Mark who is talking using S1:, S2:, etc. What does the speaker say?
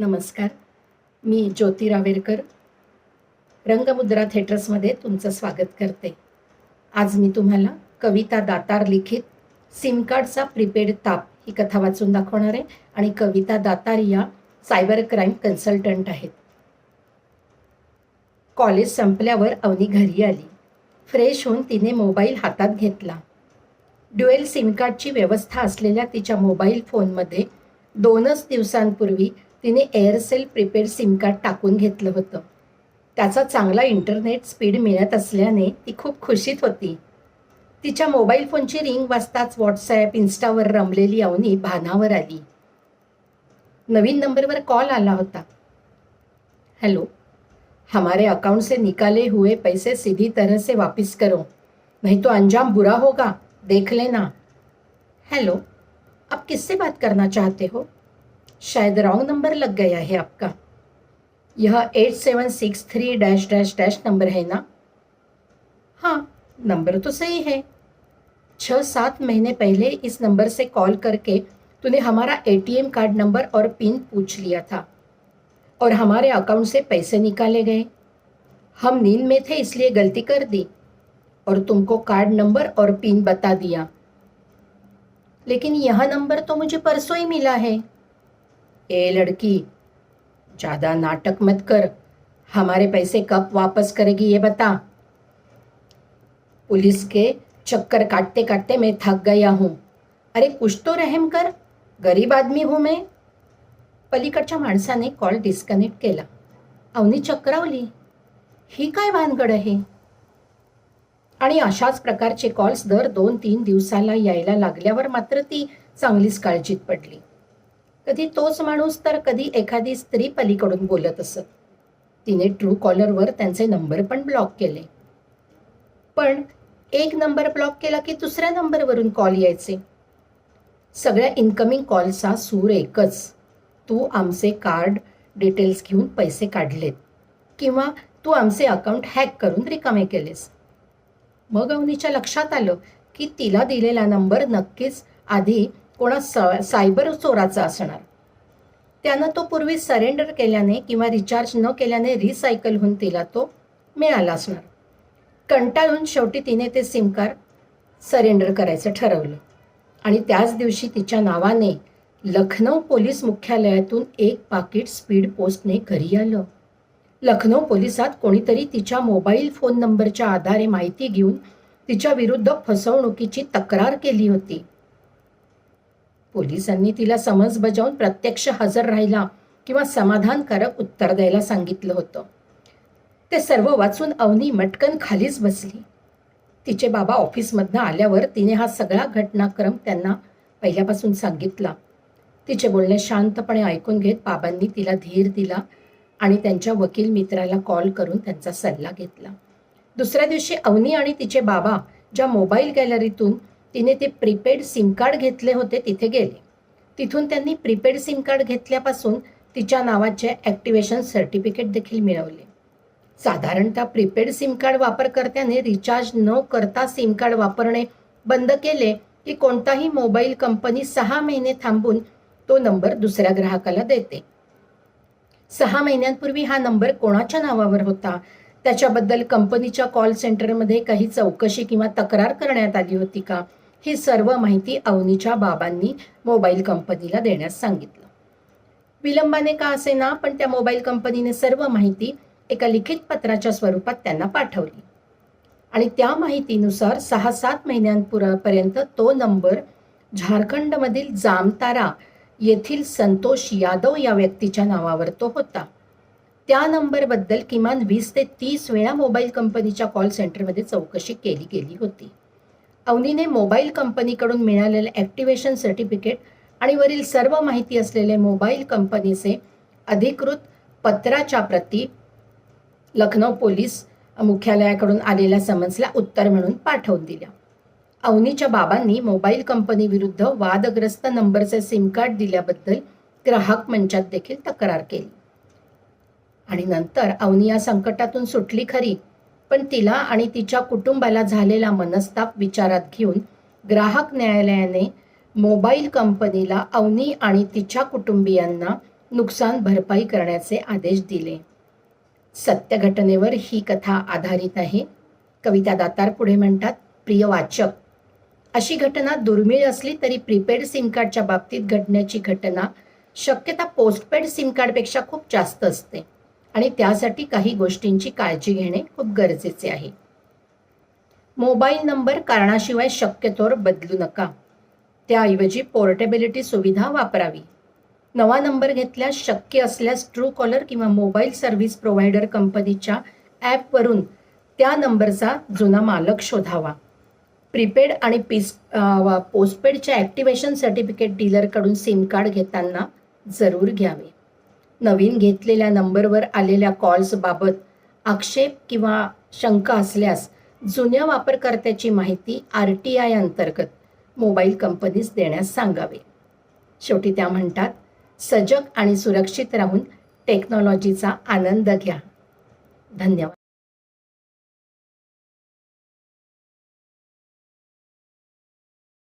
S1: नमस्कार. मी ज्योती रावेरकर रंगमुद्रा थिएटर्समध्ये तुमचं स्वागत करते. आज मी तुम्हाला कविता दातार लिखित सिमकार्डचा प्रीपेड ताप ही कथा वाचून दाखवणार आहे आणि कविता दातार या सायबर क्राईम कन्सल्टंट आहेत. कॉलेज संपल्यावर अवनी घरी आली. फ्रेश होऊन तिने मोबाईल हातात घेतला. ड्युएल सिमकार्डची व्यवस्था असलेल्या तिच्या मोबाईल फोनमध्ये दोनच दिवसांपूर्वी तिने एअरसेल प्रिपेड सिम कार्ड टाकून घेतलं होतं. त्याचा चांगला इंटरनेट स्पीड मिळत असल्याने ती खूप खुशीत होती. तिच्या मोबाईल फोनची रिंग वाजताच व्हॉट्सॲप इन्स्टावर रमलेली अवनी भानावर आली. नवीन नंबरवर कॉल आला होता. हेलो हमारे अकाउंट से निकाले हुए पैसे सीधी तरह से वापस करो नहीं तो अंजाम बुरा होगा देख लेना। हेलो आप किससे बात करना चाहते हो? शायद रॉन्ग नंबर लग गया है आपका। यह eight seven six three dash dash dash number है ना? हाँ नंबर तो सही है। छः सात महीने पहले इस नंबर से कॉल करके तूने हमारा एटीएम कार्ड नंबर और पिन पूछ लिया था और हमारे अकाउंट से पैसे निकाले गए। हम नींद में थे, इसलिए गलती कर दी और तुमको कार्ड नंबर और पिन बता दिया। लेकिन यह नंबर तो मुझे परसों ही मिला है। ए लड़की ज़्यादा नाटक मत कर हमारे पैसे कब वापस करेगी ये बता। पुलिस के चक्कर काटते काटते मैं थक गया हूँ। अरे कुछ तो रहम कर गरीब आदमी हूँ मैं। पलीकडच्या माणसाने कॉल डिस्कनेक्ट केला। अवनी चक्रावली ही काय भानगड आहे? आणि अशाच प्रकारचे कॉल्स दर दोन तीन दिवसाला यायला लागल्यावर मात्र ती चांगलीच काळजीत पडली. कधी तोच माणूस तर कधी एखादी स्त्री पलीकडून बोलत असत. तिने ट्रू कॉलरवर त्यांचे नंबर पण ब्लॉक केले. पण एक नंबर ब्लॉक केला की दुसऱ्या नंबरवरून कॉल यायचे. सगळ्या इन्कमिंग कॉलचा सूर एकच. तू आमचे कार्ड डिटेल्स घेऊन पैसे काढलेत. किंवा तू आमचे अकाउंट हॅक करून रिकामे केलेस. मग अवनीच्या लक्षात आलं की तिला दिलेला नंबर नक्कीच आधी कोणा स सायबर चोराचा असणार. त्यानं तो पूर्वी सरेंडर केल्याने किंवा रिचार्ज न केल्याने रिसायकल होऊन तिला तो मिळाला असणार. कंटाळून शेवटी तिने ते सिम कार्ड सरेंडर करायचं ठरवलं. आणि त्याच दिवशी तिच्या नावाने लखनौ पोलीस मुख्यालयातून एक पाकिट स्पीड पोस्टने घरी आलं. लखनौ पोलिसात कोणीतरी तिच्या मोबाईल फोन नंबरच्या आधारे माहिती घेऊन तिच्या विरुद्ध फसवणुकीची तक्रार केली होती. पोलिसांनी तिला समज बजावून प्रत्यक्ष हजर राहायला किंवा समाधानकारक उत्तर द्यायला सांगितलं होतं. ते सर्व वाचून अवनी मटकन खालीच बसली. तिचे बाबा ऑफिसमधनं आल्यावर तिने हा सगळा घटनाक्रम त्यांना पहिल्यापासून सांगितला. तिचे बोलणे शांतपणे ऐकून घेत बाबांनी तिला धीर दिला आणि त्यांच्या वकील मित्राला कॉल करून त्यांचा सल्ला घेतला. दुसऱ्या दिवशी अवनी आणि तिचे बाबा ज्या मोबाईल गॅलरीतून तिने ते प्रीपेड सिम कार्ड घेतले होते तिथे गेले. तिथून त्यांनी प्रीपेड सिम कार्ड घेतल्यापासून तिच्या नावाचे ॲक्टिवेशन सर्टिफिकेट देखील मिळवले. साधारणतः प्रीपेड सिम कार्ड वापरकर्त्याने रिचार्ज न करता सिम कार्ड वापरणे बंद केले की कोणताही मोबाईल कंपनी सहा महिने थांबून तो नंबर दुसऱ्या ग्राहकाला देते. सहा महिन्यांपूर्वी हा नंबर कोणाच्या नावावर होता? त्याच्याबद्दल कंपनीच्या कॉल सेंटरमध्ये काही चौकशी किंवा तक्रार करण्यात आली होती का? ही सर्व माहिती अवनीच्या बाबांनी मोबाईल कंपनीला देण्यास सांगितलं. विलंबाने का असे ना पण त्या मोबाईल कंपनीने सर्व माहिती एका लिखित पत्राच्या स्वरूपात त्यांना पाठवली. आणि त्या माहितीनुसार सहा सात महिन्यांपूर्वीपर्यंत तो नंबर झारखंडमधील जामतारा येथील संतोष यादव या व्यक्तीच्या नावावर तो होता. त्या नंबरबद्दल किमान वीस ते तीस वेळा मोबाईल कंपनीच्या कॉल सेंटरमध्ये चौकशी केली गेली होती. अवनीने मोबाईल कंपनीकडून मिळालेले ॲक्टिवेशन सर्टिफिकेट आणि वरील सर्व माहिती असलेले मोबाईल कंपनीचे अधिकृत पत्राच्या प्रती लखनौ पोलीस मुख्यालयाकडून आलेल्या समन्सला उत्तर म्हणून पाठवून दिल्या. अवनीच्या बाबांनी मोबाईल कंपनी विरुद्ध वादग्रस्त नंबरचे सिम कार्ड दिल्याबद्दल ग्राहक मंचात देखील तक्रार केली. आणि नंतर अवनी या संकटातून सुटली खरी. पण तिला आणि तिच्या कुटुंबाला झालेला मनस्ताप विचारात घेऊन ग्राहक न्यायालयाने मोबाईल कंपनीला अवनी आणि तिच्या कुटुंबियांना नुकसान भरपाई करण्याचे आदेश दिले. सत्य घटनेवर ही कथा आधारित आहे. कविता दातार पुढे म्हणतात प्रिय वाचक अशी घटना दुर्मिळ असली तरी प्रीपेड सिम कार्डच्या बाबतीत घडण्याची घटना शक्यता पोस्टपेड सिम कार्डपेक्षा खूप जास्त असते. आणि त्यासाठी काही गोष्टींची काळजी घेणे खूप गरजेचे आहे. मोबाईल नंबर कारणाशिवाय शक्यतोवर बदलू नका. त्याऐवजी पोर्टेबिलिटी सुविधा वापरावी. नवा नंबर घेतल्यास शक्य असल्यास ट्रू कॉलर किंवा मोबाईल सर्व्हिस प्रोव्हायडर कंपनीच्या ॲपवरून त्या नंबरचा जुना मालक शोधावा. प्रीपेड आणि पीस पोस्टपेडच्या ॲक्टिवेशन सर्टिफिकेट डीलरकडून सिम कार्ड घेताना जरूर घ्यावे. नवीन घेतलेल्या नंबरवर आलेल्या कॉल्सबाबत आक्षेप किंवा शंका असल्यास जुन्या वापरकर्त्याची माहिती आर टी आय अंतर्गत मोबाईल कंपनीस देण्यास सांगावे. शेवटी त्या म्हणतात सजग आणि सुरक्षित राहून टेक्नॉलॉजीचा आनंद घ्या. धन्यवाद.